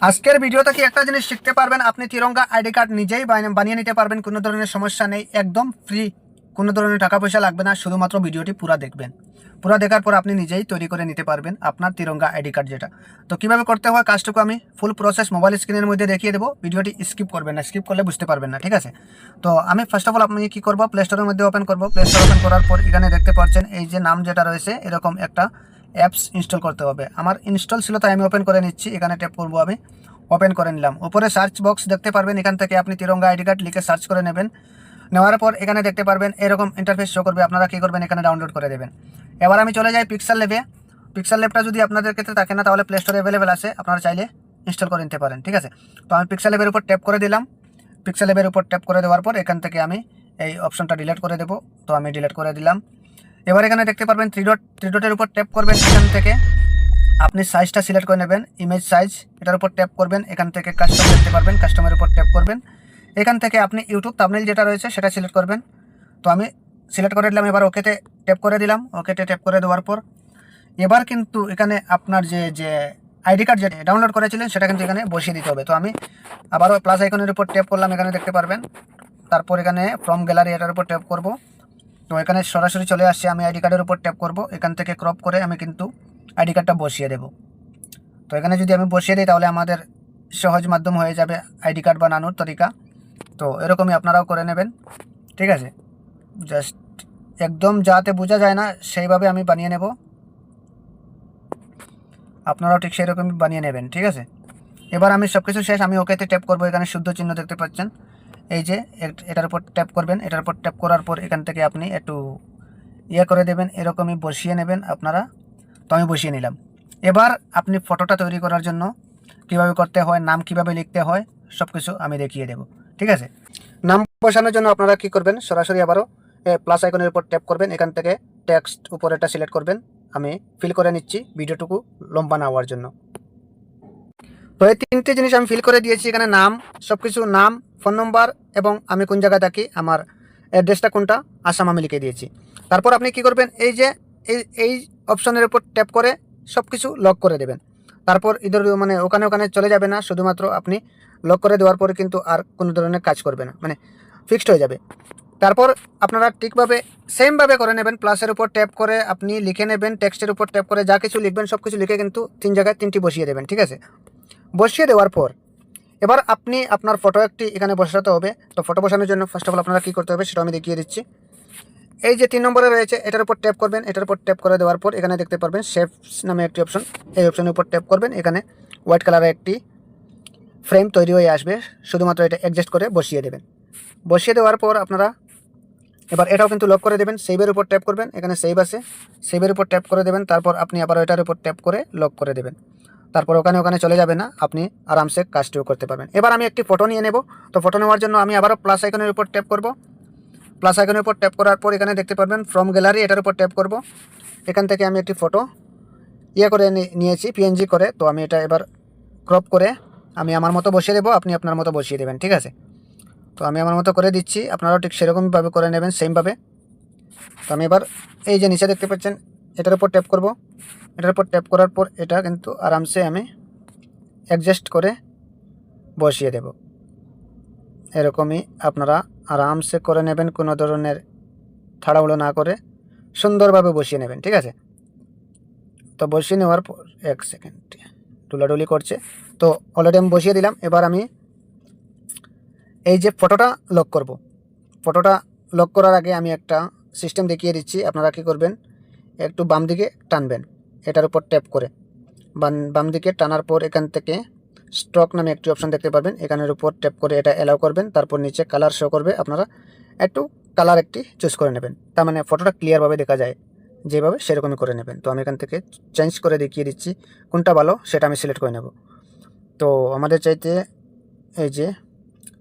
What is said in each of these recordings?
আজকের ভিডিওতে কি একটা জিনিস শিখতে পারবেন? আপনি তিরঙ্গা আইডি কার্ড নিজেই বানিয়ে নিতে পারবেন। কোনো ধরনের সমস্যা নেই। একদম ফ্রি কোনো ধরনের টাকা পয়সা লাগবে না। শুধুমাত্র ভিডিওটি পুরা দেখবেন। পুরা দেখার পর আপনি নিজেই তৈরি করে নিতে পারবেন আপনার তিরঙ্গা আইডি কার্ড যেটা। তো কীভাবে করতে হয় কাজটুকু আমি ফুল প্রসেস মোবাইল স্ক্রিনের মধ্যে দেখিয়ে দেবো। ভিডিওটি স্কিপ করবেন না। স্কিপ করলে বুঝতে পারবেন না। ঠিক আছে? তো আমি ফার্স্ট অফ অল আপনি কি করব? প্লে স্টোরের মধ্যে ওপেন করব। প্লে স্টোর ওপেন করার পর এখানে দেখতে পাচ্ছেন এই যে নাম যেটা রয়েছে, এরকম একটা অ্যাপস ইনস্টল করতে হবে। আমার ইনস্টল ছিল তাই আমি ওপেন করে নিচ্ছি, এখানে ট্যাপ করব আমি। ওপেন করে নিলাম। উপরে সার্চ বক্স দেখতে পারবেন, এখান থেকে আপনি তিরঙ্গা আইডি কার্ড লিখে সার্চ করে নেবেন। নেওয়ার পর এখানে দেখতে পারবেন, এরকম ইন্টারফেস শো করবে, আপনারা কী করবেন, এখানে ডাউনলোড করে দেবেন। এবার আমি চলে যাই পিক্সেল লেভে পিক্সেল লেভটা যদি আপনাদের ক্ষেত্রে থাকে না, তাহলে প্লে স্টোরে অ্যাভেলেবেল আছে, আপনারা চাইলে ইনস্টল করে নিতে পারেন, ঠিক আছে? তো আমি পিক্সেল লেভের উপর ট্যাপ করে দিলাম। পিক্সেল লেভের উপর ট্যাপ করে দেওয়ার পর এখান থেকে আমি এই অপশনটা ডিলিট করে দেবো। তো আমি ডিলিট করে দিলাম। এবার এখানে দেখতে পারবেন থ্রি ডট থ্রি ডটের উপর ট্যাপ করবেন এখান থেকে। আপনি সাইজটা সিলেক্ট করে নেবেন ইমেজ সাইজ এটার উপর ট্যাপ করবেন, এখান থেকে কাস্টম দেখতে পারবেন কাস্টমের উপর ট্যাপ করবেন। এখান থেকে আপনি ইউটিউব তাবনেল যেটা রয়েছে সেটা সিলেক্ট করবেন। তো আমি সিলেক্ট করে দিলাম, এবার ওকেতে ট্যাপ করে দিলাম। ওকেতে ট্যাপ করে দেওয়ার পর, এবার কিন্তু এখানে আপনার যে যে আইডি কার্ড যেটা ডাউনলোড করেছিলেন, সেটা কিন্তু এখানে বসিয়ে দিতে হবে। তো আমি আবারও প্লাস আইকনের উপর ট্যাপ করলাম, এখানে দেখতে পারবেন। তারপর এখানে ফ্রম গ্যালারি এটার উপর ট্যাপ করব। তো এখানে সরাসরি চলে আসছে, আমি আইডি কার্ডের উপর ট্যাপ করব, এখান থেকে ক্রপ করে আমি কিন্তু আইডি কার্ডটা বসিয়ে দেব। তো এখানে যদি আমি বসিয়ে দিই, তাহলে আমাদের সহজ মাধ্যম হয়ে যাবে আইডি কার্ড বানানোর তরিকা। তো এরকমই আপনারাও করে নেবেন, ঠিক আছে? জাস্ট একদম যাতে বোঝা যায় না, সেইভাবে আমি বানিয়ে নেব। আপনারাও ঠিক সেরকমই বানিয়ে নেবেন, ঠিক আছে? এবার আমি সব কিছু শেষ, আমি ওকেতে ট্যাপ করব, এখানে শুদ্ধ চিহ্ন দেখতে পাচ্ছেন। এই যে এট- এটার উপর ট্যাপ করবেন। এটার উপর ট্যাপ করার পর এখান থেকে আপনি একটু ইয়ে করে দেবেন, এরকমই বসিয়ে নেবেন আপনারা। তো আমি বসিয়ে নিলাম। এবার আপনি ফটোটা তৈরি করার জন্য কীভাবে করতে হয়, নাম কীভাবে লিখতে হয় সব কিছু আমি দেখিয়ে দেব। ঠিক আছে? নাম বসানোর জন্য আপনারা কি করবেন, সরাসরি আবারও প্লাস আইকনের উপর ট্যাপ করবেন। এখান থেকে টেক্সট উপর উপরেটা সিলেক্ট করবেন। আমি ফিল করে নিচ্ছি ভিডিওটুকু লম্বা না হওয়ার জন্য। তো এই তিনটে জিনিস আমি ফিল করে দিয়েছি। এখানে নাম সব কিছু নাম ফোন নম্বর এবং আমি কোন জায়গায় থাকি, আমার অ্যাড্রেসটা কোনটা, আসাম আমি লিখে দিয়েছি। তারপর আপনি কি করবেন, এই যে, এই এই অপশনের উপর ট্যাপ করে সব কিছু লক করে দেবেন। তারপর ইধর মানে ওখানে ওখানে চলে যাবে না, শুধুমাত্র আপনি লক করে দেওয়ার পরে কিন্তু আর কোনো ধরনের কাজ করবে না মানে ফিক্সড হয়ে যাবে। তারপর আপনারা ঠিকভাবে সেমভাবে করে নেবেন প্লাসের উপর ট্যাপ করে আপনি লিখে নেবেন টেক্সটের উপর ট্যাপ করে যা কিছু লিখবেন সব কিছু লিখে কিন্তু তিন জায়গায় তিনটি বসিয়ে দেবেন, ঠিক আছে? বসিয়ে দেওয়ার পর এবার আপনি আপনার ফটো একটি এখানে বসাতে হবে। তো ফটো বসানোর জন্য ফার্স্ট অফ অল আপনারা কী করতে হবে সেটা আমি দেখিয়ে দিচ্ছি। এই যে তিন নম্বরে রয়েছে, এটার উপর ট্যাপ করবেন। এটার উপর ট্যাপ করে দেওয়ার পর এখানে দেখতে পারবেন শেপস নামে একটি অপশন এই অপশনের উপর ট্যাপ করবেন। এখানে হোয়াইট কালারের একটি ফ্রেম তৈরি হয়ে আসবে। শুধুমাত্র এটা অ্যাডজাস্ট করে বসিয়ে দেবেন। বসিয়ে দেওয়ার পর আপনারা এবার এটাও কিন্তু লক করে দেবেন। সেভের উপর ট্যাপ করবেন। এখানে সেভ আছে। সেভের উপর ট্যাপ করে দেবেন। তারপর আপনি আবার এটার উপর ট্যাপ করে লক করে দেবেন। তারপর ওখানে ওখানে চলে যাবে না, আপনি আরামসে কাজটিও করতে পারবেন। এবার আমি একটি ফটো নিয়ে নেব। তো ফটো নেওয়ার জন্য আমি আবারও প্লাস আইকনের উপর ট্যাপ করব। প্লাস আইকনের উপর ট্যাপ করার পর এখানে দেখতে পারবেন ফ্রম গ্যালারি এটার উপর ট্যাপ করব। এখান থেকে আমি একটি ফটো ইয়ে করে নিয়েছি পিএনজি করে। তো আমি এটা এবার ক্রপ করে আমি আমার মতো বসিয়ে দেবো, আপনি আপনার মতো বসিয়ে দেবেন, ঠিক আছে? তো আমি আমার মতো করে দিচ্ছি, আপনারাও ঠিক সেরকমভাবে করে নেবেন সেমভাবে তো আমি এবার এই যে নিচে দেখতে পাচ্ছেন এটার উপর ট্যাপ করব। এটার উপর ট্যাপ করার পর এটা কিন্তু আরামসে আমি অ্যাডজাস্ট করে বসিয়ে দেব। এরকমই আপনারা আরামসে করে নেবেন, কোনো ধরনের থাড়াউড়ো না করে সুন্দরভাবে বসিয়ে নেবেন, ঠিক আছে? তো বসিয়ে নেওয়ার পর, এক সেকেন্ড ডুলাডুলি করছে। তো অলরেডি আমি বসিয়ে দিলাম, এবার আমি এই যে ফটোটা লক করব। ফটোটা লক করার আগে আমি একটা সিস্টেম দেখিয়ে দিচ্ছি, আপনারা কী করবেন? একটু বাম দিকে টানবেন। এটার উপর ট্যাপ করে। বাম বাম দিকে টানার পর এখান থেকে স্টক নামে একটি অপশান দেখতে পারবেন। এখানের উপর ট্যাপ করে এটা অ্যালাউ করবেন। তারপর নিচে কালার শো করবে। আপনারা একটু কালার একটি চুজ করে নেবেন। তার মানে ফটোটা ক্লিয়ারভাবে দেখা যায়। যেভাবে সেরকমই করে নেবেন। তো আমি এখান থেকে চেঞ্জ করে দেখিয়ে দিচ্ছি। কোনটা ভালো সেটা আমি সিলেক্ট করে নেব। তো আমাদের চাইতে এই যে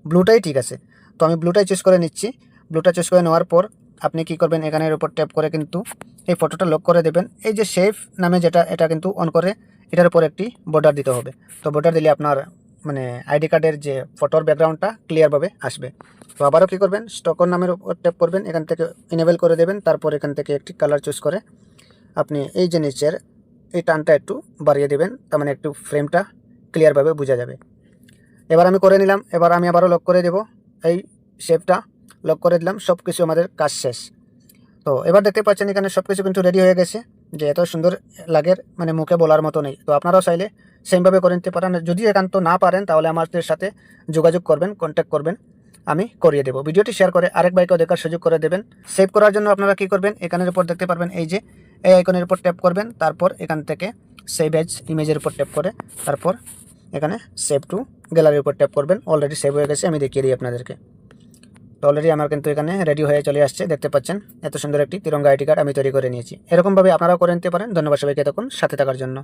ব্লুটাই ঠিক আছে। তো আমি ব্লুটাই চুজ করে নিচ্ছি। ব্লুটা চুজ করে নেওয়ার পর আপনি কি করবেন? এখানের উপর ট্যাপ করে কিন্তু এই ফটোটা লক করে দেবেন। এই যে সেফ নামে যেটা, এটা কিন্তু অন করে এটার উপর একটি বর্ডার দিতে হবে। তো বর্ডার দিলে আপনার মানে আইডি কার্ডের যে ফটোর ব্যাকগ্রাউন্ডটা ক্লিয়ারভাবে আসবে। তো আবারও কী করবেন? স্টকর নামের উপর ট্যাপ করবেন, এখান থেকে ইনেবল করে দেবেন, তারপর এখান থেকে একটি কালার চুজ করে আপনি এই যে নিচের এই টানটা একটু বাড়িয়ে দেবেন, তার মানে একটু ফ্রেমটা ক্লিয়ারভাবে বোঝা যাবে। এবার আমি করে নিলাম, এবার আমি আবারও লক করে দেব। এই শেপটা লক করে দিলাম সব কিছু আমাদের কাজ শেষ। তো এবার দেখতে পাচ্ছেন এখানে সব কিছু কিন্তু রেডি হয়ে গেছে, যে এত সুন্দর লাগে মানে মুখে বলার মতো নেই। তো আপনারাও চাইলে সেমভাবে করে নিতে পারেন। যদি একান্ত না পারেন, তাহলে আমাদের সাথে যোগাযোগ করবেন কন্ট্যাক্ট করবেন। আমি করিয়ে দেবো। ভিডিওটি শেয়ার করে আরেক বাইকেও দেখার সুযোগ করে দেবেন। সেভ করার জন্য আপনারা কি করবেন? এখানের উপর দেখতে পারবেন এই যে এই আইকনের উপর ট্যাপ করবেন। তারপর এখান থেকে সেভ এজ ইমেজের উপর ট্যাপ করে তারপর এখানে সেভ টু গ্যালারির উপর ট্যাপ করবেন। অলরেডি সেভ হয়ে গেছে, আমি দেখিয়ে দিই আপনাদেরকে। তো অলরেডি আমার কিন্তু এখানে রেডি হয়ে চলে আসছে, দেখতে পাচ্ছেন। এত সুন্দর একটি তিরঙ্গা আইডি কার্ড আমি তৈরি করে নিয়েছি। এরকমভাবে আপনারাও করে নিতে পারেন। ধন্যবাদ সবাইকে তখন সাথে থাকার জন্য।